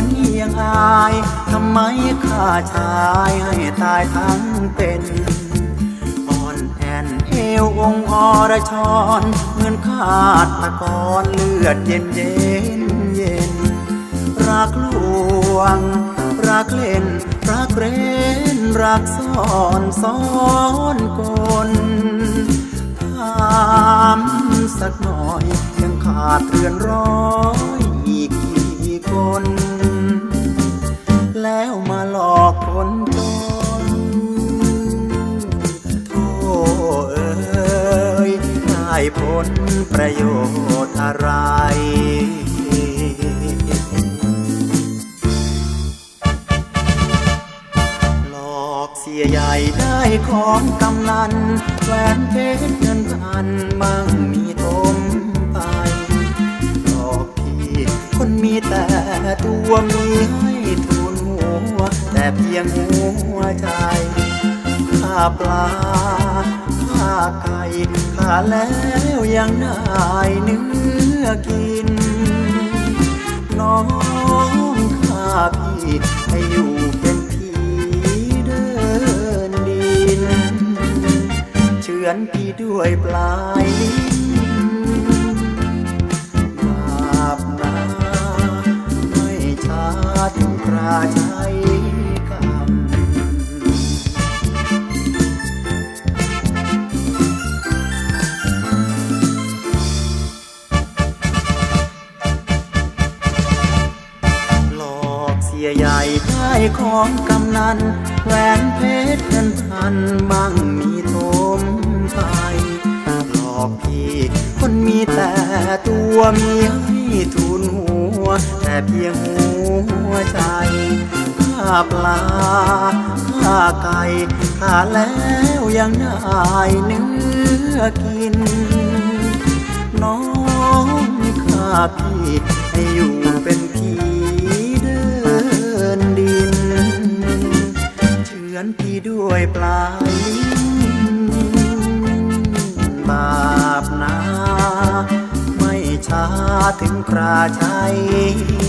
อนเอียงอายทำไมข้าชายให้ตายทั้งเป็นอ่อนแอนเอวองอรชรเหมือนขาดตะกอนเลือดเย็นเย็นเย็น รักลวง รักเล่น รักเร้น รักซ่อนซ้อนกลถามสักหน่อยยังขาดเรือนร้อย ผลประโยชน์อะไรหลอกเสียใหญ่ได้ของกำนันแหวนเพชรเงินพันมั่งมีทมไปหลอกพี่คนมีแต่ตัวมีให้ทุนหัว แต่เพียงหัวใจข้าปลาข้า ไก่ข้าแล้วยังได้เนื้อกิน น้องข้าพี่ให้อยู่เป็นผีเดินดินเชือนพี่ด้วยปลายลิ้นบาปนาไม่ชาถึงคราใช้ก ยใหญ่ได้ของกำนันแหวนเพชรเงินพันมั่งมีทมไปหลอกพี่คนมีแต่ตัวมีให้ทุนหัว แต่เพียงหัวใจข้าปลาข้าไก่ข้าแล้วยังได้เนื้อกิน น้องข้าพี่ให้อยู่เป็น อนพี่ด้วยปลายลิ้นบาปนา ไม่ช้าถึงคราใช้กรรม